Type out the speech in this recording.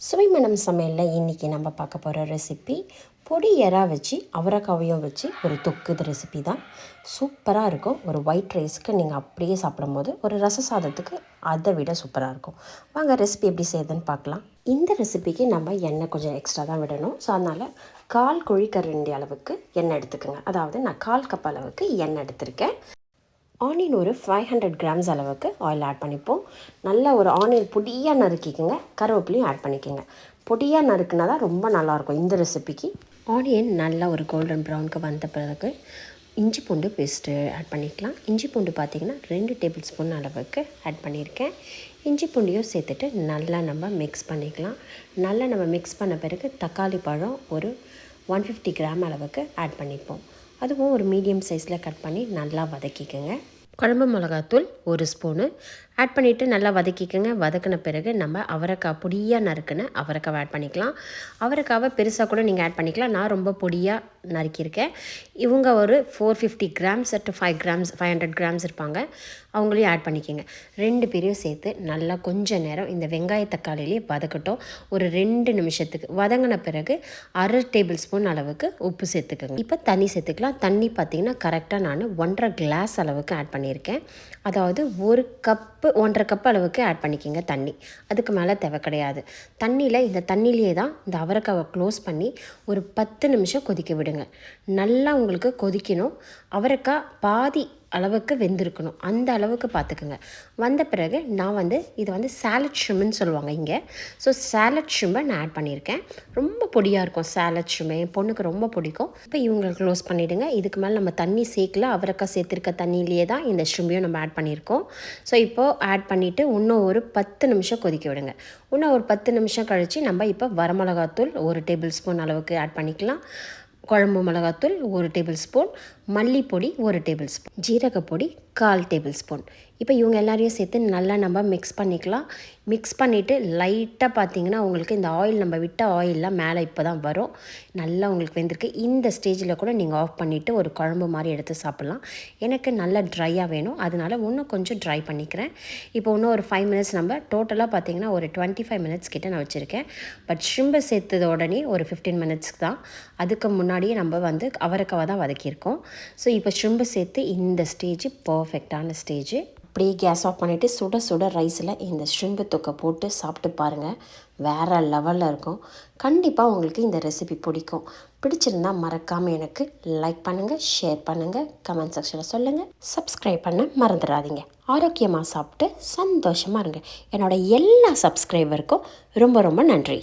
சுவைமணம் சமையலில் இன்றைக்கி நம்ம பார்க்க போகிற ரெசிபி பொடி எறா வச்சு அவரைக்காவையும் வச்சு ஒரு தொக்குது ரெசிபி தான். சூப்பராக இருக்கும். ஒரு ஒயிட் ரைஸ்க்கு நீங்கள் அப்படியே சாப்பிடும்போது ஒரு ரச சாதத்துக்கு அதை விட சூப்பராக இருக்கும். வாங்க ரெசிபி எப்படி செய்யுதுன்னு பார்க்கலாம். இந்த ரெசிபிக்கு நம்ம எண்ணெய் கொஞ்சம் எக்ஸ்ட்ரா தான் விடணும். ஸோ அதனால் கால் குழிக்கரண்டி அளவுக்கு எண்ணெய் எடுத்துக்கோங்க. அதாவது நான் கால் கப் அளவுக்கு எண்ணெய் எடுத்திருக்கேன். ஆனியன் ஒரு ஃபைவ் ஹண்ட்ரட் கிராம்ஸ் அளவுக்கு ஆயில் ஆட் பண்ணிப்போம். நல்லா ஒரு ஆனியன் பொடியாக நறுக்கிக்கோங்க. கருவேப்பிலையும் ஆட் பண்ணிக்கோங்க. பொடியாக நறுக்குனா தான் ரொம்ப நல்லாயிருக்கும் இந்த ரெசிபிக்கு ஆனியன் நல்லா ஒரு கோல்டன் ப்ரௌனுக்கு வந்த பிறகு இஞ்சி பூண்டு பேஸ்ட்டு ஆட் பண்ணிக்கலாம். இஞ்சி பூண்டு பார்த்திங்கன்னா ரெண்டு டேபிள் ஸ்பூன் அளவுக்கு ஆட் பண்ணியிருக்கேன். இஞ்சி பூண்டையும் சேர்த்துட்டு நல்லா நம்ம மிக்ஸ் பண்ணிக்கலாம். நல்லா நம்ம மிக்ஸ் பண்ண பிறகு தக்காளி பழம் ஒரு ஒன் ஃபிஃப்டி கிராம் அளவுக்கு ஆட் பண்ணிப்போம். அதுவும் ஒரு மீடியம் சைஸில் கட் பண்ணி நல்லா வதக்கிக்கோங்க. குழம்பு மிளகாத்தூள் ஒரு ஸ்பூனு. ஆட் பண்ணிவிட்டு நல்லா வதக்கிக்கோங்க. வதக்கின பிறகு நம்ம அவரைக்காய் பொடியாக நறுக்குன்னு அவரைக்காவை ஆட் பண்ணிக்கலாம். அவரைக்காவை பெருசாக கூட நீங்கள் ஆட் பண்ணிக்கலாம். நான் ரொம்ப பொடியாக நறுக்கியிருக்கேன். இவங்க ஒரு four fifty grams at five grams five hundred grams இருப்பாங்க. அவங்களையும் ஆட் பண்ணிக்கோங்க. ரெண்டு பேரையும் சேர்த்து நல்லா கொஞ்ச நேரம் இந்த வெங்காய தக்காளிலேயே வதக்கட்டும். ஒரு ரெண்டு நிமிஷத்துக்கு வதங்கின பிறகு அரை டேபிள் ஸ்பூன் அளவுக்கு உப்பு சேர்த்துக்கோங்க. இப்போ தண்ணி சேர்த்துக்கலாம். தண்ணி பார்த்திங்கன்னா கரெக்டாக நான் ஒன்றரை கிளாஸ் அளவுக்கு ஆட் பண்ணியிருக்கேன். அதாவது ஒரு கப்பு ஒன்றரை கப் அளவுக்கு ஆட் பண்ணிக்கோங்க தண்ணி. அதுக்கு மேலே தேவை கிடையாது. தண்ணியில் இந்த தண்ணியிலே தான் இந்த அவரைக்காவை க்ளோஸ் பண்ணி ஒரு பத்து நிமிஷம் கொதிக்க விடுங்க. நல்லா உங்களுக்கு கொதிக்கணும். அவரைக்காய் பாதி அளவுக்கு வெந்திருக்கணும். அந்த அளவுக்கு பார்த்துக்குங்க. வந்த பிறகு நான் வந்து இது வந்து சாலட் ஷ்ரிம்னு சொல்லுவாங்க இங்கே. ஸோ சேலட் ஷ்ரிம்பை நான் ஆட் பண்ணியிருக்கேன். ரொம்ப பொடியாக இருக்கும் சேலட் ஷ்ரிம்பை என் பொண்ணுக்கு ரொம்ப பிடிக்கும். இப்போ இவங்களை க்ளோஸ் பண்ணிவிடுங்க இதுக்கு மேலே நம்ம தண்ணி சேர்க்கல. அவரைக்காய் சேர்த்துருக்க தண்ணியிலேயே தான் இந்த ஷ்ரிம்பையும் நம்ம ஆட் பண்ணியிருக்கோம். ஸோ இப்போது ஆட் பண்ணிவிட்டு இன்னும் ஒரு பத்து நிமிஷம் கொதிக்க விடுங்க. இன்னும் ஒரு பத்து நிமிஷம் கழித்து நம்ம இப்போ வரமிளகாத்தூள் ஒரு டேபிள் ஸ்பூன் அளவுக்கு ஆட் பண்ணிக்கலாம். குழம்பு மிளகாத்தூள் ஒரு டேபிள் ஸ்பூன் மல்லிப்பொடி ஒரு டேபிள் ஸ்பூன் ஜீரகப்பொடி கால் டேபிள் ஸ்பூன் இப்போ இவங்க எல்லாரையும் சேர்த்து நல்லா நம்ம மிக்ஸ் பண்ணிக்கலாம். மிக்ஸ் பண்ணிவிட்டு லைட்டாக பார்த்தீங்கன்னா உங்களுக்கு இந்த ஆயில் நம்ம விட்ட ஆயிலெலாம் மேலே இப்போ தான் வரும். நல்லா உங்களுக்கு வெந்திருக்கு. இந்த ஸ்டேஜில் கூட நீங்கள் ஆஃப் பண்ணிவிட்டு ஒரு குழம்பு மாதிரி எடுத்து சாப்பிட்லாம். எனக்கு நல்லா ட்ரையாக வேணும். அதனால் இன்னும் கொஞ்சம் ட்ரை பண்ணிக்கிறேன். இப்போ இன்னும் ஒரு ஃபைவ் மினிட்ஸ் நம்ம டோட்டலாக பார்த்தீங்கன்னா ஒரு டுவெண்ட்டி ஃபைவ் மினிட்ஸ் கிட்டே நான் வச்சுருக்கேன். பட் ஷிம்பை சேர்த்தது உடனே ஒரு ஃபிஃப்டீன் மினிட்ஸ்க்கு தான். அதுக்கு முன்னாடியே நம்ம வந்து அவரைக்காவை தான் வதக்கியிருக்கோம். ஸோ இப்போ ஷ்ரிம்பை சேர்த்து இந்த ஸ்டேஜ் பர்ஃபெக்டான ஸ்டேஜ் அப்படியே கேஸ் ஆஃப் பண்ணிவிட்டு சுட சுட ரைஸில் இந்த ஷ்ரிம்பு தொக்கை போட்டு சாப்பிட்டு பாருங்கள் வேறு லெவலில் இருக்கும். கண்டிப்பாக உங்களுக்கு இந்த ரெசிபி பிடிக்கும். பிடிச்சிருந்தா மறக்காமல் எனக்கு லைக் பண்ணுங்கள் ஷேர் பண்ணுங்கள் கமெண்ட் செக்ஷனில் சொல்லுங்கள் சப்ஸ்கிரைப் பண்ண மறந்துடாதீங்க. ஆரோக்கியமாக சாப்பிட்டு சந்தோஷமாக இருங்க. என்னோடய எல்லா சப்ஸ்கிரைபருக்கும் ரொம்ப ரொம்ப நன்றி.